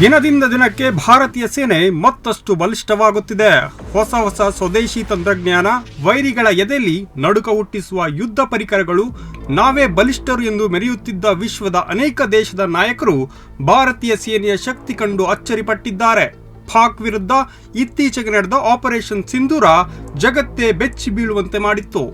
ದಿನದಿಂದ ದಿನಕ್ಕೆ ಭಾರತೀಯ ಸೇನೆ ಮತ್ತಷ್ಟು ಬಲಿಷ್ಠವಾಗುತ್ತಿದೆ. ಹೊಸ ಹೊಸ ಸ್ವದೇಶಿ ತಂತ್ರಜ್ಞಾನ, ವೈರಿಗಳ ಎದೆಯಲ್ಲಿ ನಡುಕ ಹುಟ್ಟಿಸುವ ಯುದ್ಧ ಪರಿಕರಗಳು ನಾವೇ ಬಲಿಷ್ಠರು ಎಂದು ಮೆರೆಯುತ್ತಿದ್ದ ವಿಶ್ವದ ಅನೇಕ ದೇಶದ ನಾಯಕರು ಭಾರತೀಯ ಸೇನೆಯ ಶಕ್ತಿ ಕಂಡು ಅಚ್ಚರಿಪಟ್ಟಿದ್ದಾರೆ. ಪಾಕ್ ವಿರುದ್ಧ ಇತ್ತೀಚೆಗೆ ನಡೆದ ಆಪರೇಷನ್ ಸಿಂಧೂರ ಜಗತ್ತೇ ಬೆಚ್ಚಿ ಬೀಳುವಂತೆ ಮಾಡಿತ್ತು.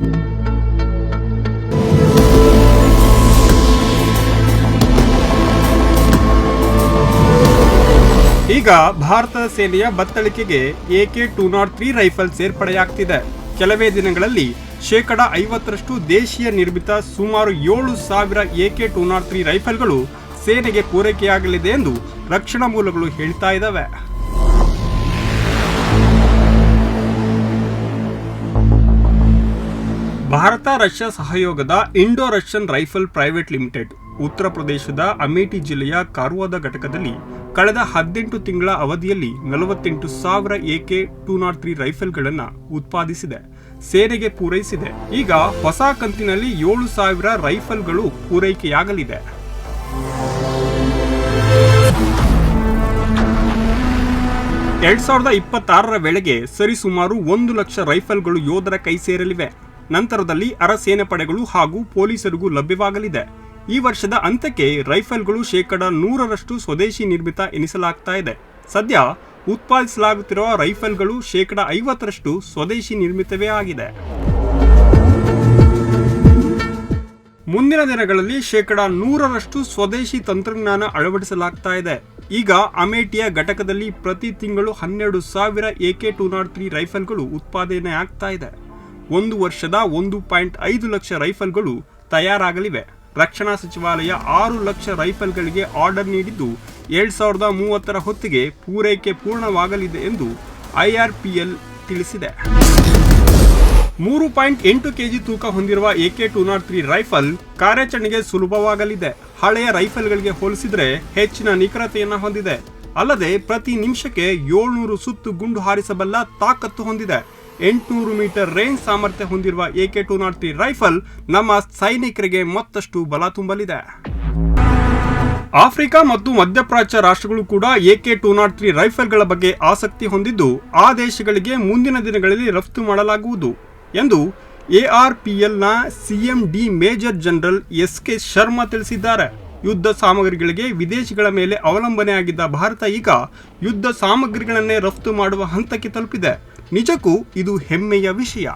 ಈಗ ಭಾರತದ ಸೇನೆಯ ಬತ್ತಳಿಕೆಗೆ AK two naught three rifle ಸೇರ್ಪಡೆಯಾಗ್ತಿದೆ. ಕೆಲವೇ ದಿನಗಳಲ್ಲಿ ಶೇಕಡ ಐವತ್ತರಷ್ಟು ದೇಶೀಯ ನಿರ್ಮಿತ ಸುಮಾರು ಏಳು ಸಾವಿರ ಎಕೆ ಟೂ ನಾಟ್ ತ್ರೀ ರೈಫಲ್ಗಳು ಸೇನೆಗೆ ಪೂರೈಕೆಯಾಗಲಿದೆ ಎಂದು ರಕ್ಷಣಾ ಮೂಲಗಳು ಹೇಳ್ತಾ ಇದ್ದಾವೆ ಭಾರತ ರಷ್ಯಾ ಸಹಯೋಗದ Indo Russian rifle private limited, ಉತ್ತರ ಪ್ರದೇಶದ ಅಮೇಠಿ ಜಿಲ್ಲೆಯ ಕಾರ್ವಾದ ಘಟಕದಲ್ಲಿ ಕಳೆದ ಹದಿನೆಂಟು ತಿಂಗಳ ಅವಧಿಯಲ್ಲಿ ನಲವತ್ತೆಂಟು ಸಾವಿರ ಎಕೆ ಟೂ ನಾಟ್ ತ್ರೀ ರೈಫಲ್ಗಳನ್ನು ಉತ್ಪಾದಿಸಿದೆ, ಸೇನೆಗೆ ಪೂರೈಸಿದೆ. ಈಗ ಹೊಸ ಕಂತಿನಲ್ಲಿ ಏಳು ಸಾವಿರ ರೈಫಲ್ಗಳು ಪೂರೈಕೆಯಾಗಲಿದೆ. ಎರಡ್ ಸಾವಿರದ ಇಪ್ಪತ್ತಾರರ ವೇಳೆಗೆ ಸರಿಸುಮಾರು ಒಂದು ಲಕ್ಷ ರೈಫಲ್ಗಳು ಯೋಧರ ಕೈ ಸೇರಲಿವೆ. ನಂತರದಲ್ಲಿ ಅರಸೇನೆ ಪಡೆಗಳು ಹಾಗೂ ಪೊಲೀಸರಿಗೂ ಲಭ್ಯವಾಗಲಿದೆ. ಈ ವರ್ಷದ ಅಂತ್ಯಕ್ಕೆ ರೈಫಲ್ಗಳು ಶೇಕಡ ನೂರರಷ್ಟು ಸ್ವದೇಶಿ ನಿರ್ಮಿತ ಎನಿಸಲಾಗ್ತಾ ಇದೆ. ಸದ್ಯ ಉತ್ಪಾದಿಸಲಾಗುತ್ತಿರುವ ರೈಫಲ್ಗಳು ಶೇಕಡ ಐವತ್ತರಷ್ಟು ಸ್ವದೇಶಿ ನಿರ್ಮಿತವೇ ಆಗಿದೆ. ಮುಂದಿನ ದಿನಗಳಲ್ಲಿ ಶೇಕಡ ನೂರರಷ್ಟು ಸ್ವದೇಶಿ ತಂತ್ರಜ್ಞಾನ ಅಳವಡಿಸಲಾಗ್ತಾ ಇದೆ. ಈಗ ಅಮೇಠಿಯ ಘಟಕದಲ್ಲಿ ಪ್ರತಿ ತಿಂಗಳು ಹನ್ನೆರಡು ಸಾವಿರ ಎಕೆ ಟೂ ನಾಟ್ ತ್ರೀ ರೈಫಲ್ಗಳು ಉತ್ಪಾದನೆ ಆಗ್ತಾ ಇದೆ. ಒಂದು ವರ್ಷದ ಒಂದು ಪಾಯಿಂಟ್ ಐದು ಲಕ್ಷ ರೈಫಲ್ಗಳು ತಯಾರಾಗಲಿವೆ. ರಕ್ಷಣಾ ಸಚಿವಾಲಯ ಆರು ಲಕ್ಷ ರೈಫಲ್ಗಳಿಗೆ ಆರ್ಡರ್ ನೀಡಿದ್ದು ಎರಡು ಸಾವಿರದ ಮೂವತ್ತರ ಹೊತ್ತಿಗೆ ಪೂರೈಕೆ ಪೂರ್ಣವಾಗಲಿದೆ ಎಂದು ಐಆರ್ಪಿಎಲ್ ತಿಳಿಸಿದೆ. ಮೂರು ಪಾಯಿಂಟ್ ಎಂಟು ಕೆಜಿ ತೂಕ ಹೊಂದಿರುವ AK two naught three rifle ಕಾರ್ಯಾಚರಣೆಗೆ ಸುಲಭವಾಗಲಿದೆ. ಹಳೆಯ ರೈಫಲ್ಗಳಿಗೆ ಹೋಲಿಸಿದರೆ ಹೆಚ್ಚಿನ ನಿಖರತೆಯನ್ನು ಹೊಂದಿದೆ. ಅಲ್ಲದೆ ಪ್ರತಿ ನಿಮಿಷಕ್ಕೆ ಏಳ್ನೂರು ಸುತ್ತು ಗುಂಡು ಹಾರಿಸಬಲ್ಲ ತಾಕತ್ತು ಹೊಂದಿದೆ. ಎಂಟುನೂರು ಮೀಟರ್ ರೇಂಜ್ ಸಾಮರ್ಥ್ಯ ಹೊಂದಿರುವ AK two naught three rifle ನಮ್ಮ ಸೈನಿಕರಿಗೆ ಮತ್ತಷ್ಟು ಬಲ ತುಂಬಲಿದೆ. ಆಫ್ರಿಕಾ ಮತ್ತು ಮಧ್ಯಪ್ರಾಚ್ಯ ರಾಷ್ಟ್ರಗಳು ಕೂಡ ಎಕೆ ಟೂ ನಾಟ್ ತ್ರೀ ರೈಫಲ್ಗಳ ಬಗ್ಗೆ ಆಸಕ್ತಿ ಹೊಂದಿದ್ದು, ಆ ದೇಶಗಳಿಗೆ ಮುಂದಿನ ದಿನಗಳಲ್ಲಿ ರಫ್ತು ಮಾಡಲಾಗುವುದು ಎಂದು ಎಆರ್ಪಿಎಲ್ನ CMD major general S K Sharma ತಿಳಿಸಿದ್ದಾರೆ. ಯುದ್ಧ ಸಾಮಗ್ರಿಗಳಿಗೆ ವಿದೇಶಿಗಳ ಮೇಲೆ ಅವಲಂಬನೆಯಾಗಿದ್ದ ಭಾರತ ಈಗ ಯುದ್ಧ ಸಾಮಗ್ರಿಗಳನ್ನೇ ರಫ್ತು ಮಾಡುವ ಹಂತಕ್ಕೆ ತಲುಪಿದೆ. ನಿಜಕ್ಕೂ ಇದು ಹೆಮ್ಮೆಯ ವಿಷಯ.